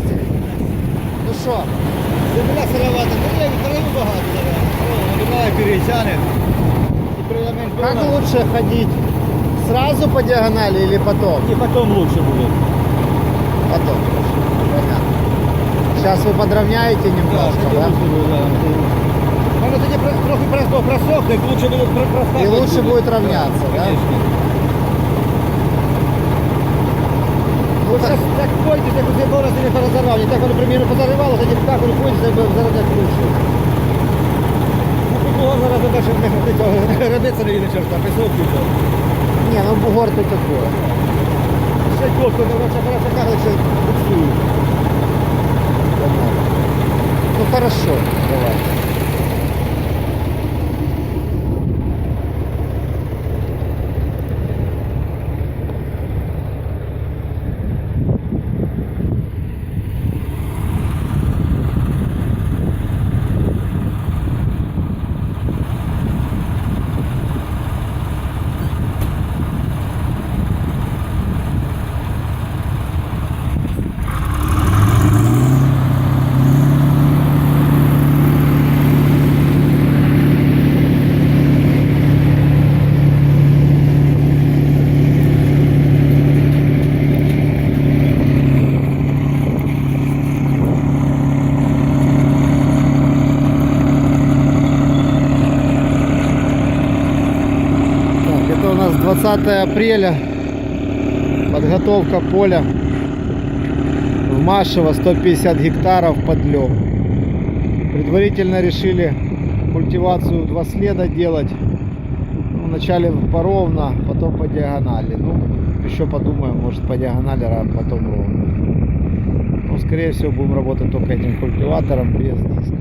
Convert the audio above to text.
Здрасте. Ну что, земля сыровата, сировата, корів, корів багато, наверное. перетянет. Как лучше ходить? Сразу по диагонали или потом? И потом лучше будет. Потом. Понятно. Сейчас вы подровняете немножко, да? да? Может, это трохи просохнет, лучше будет. И лучше будет равняться, да? Конечно. Так, так ходять, як усі бороси не порозорвали. Так воно примірно позаривало, тоді так воно ходять, якби зараз як лучше. Бугор зараз не що не цього робиться не нічого, а присутні цього. Ні, ну бугор тут такое. Ще кілька, ну це хорошо кажуть, що буксують. Ну хорошо, давай. 20 апреля. Подготовка поля в Машево 150 гектаров под лёг. Предварительно решили культивацию два следа делать. Ну, вначале поровно, потом по диагонали. Ну, еще подумаем, может по диагонали, а потом ровно. Ну, скорее всего, будем работать только этим культиватором без диска.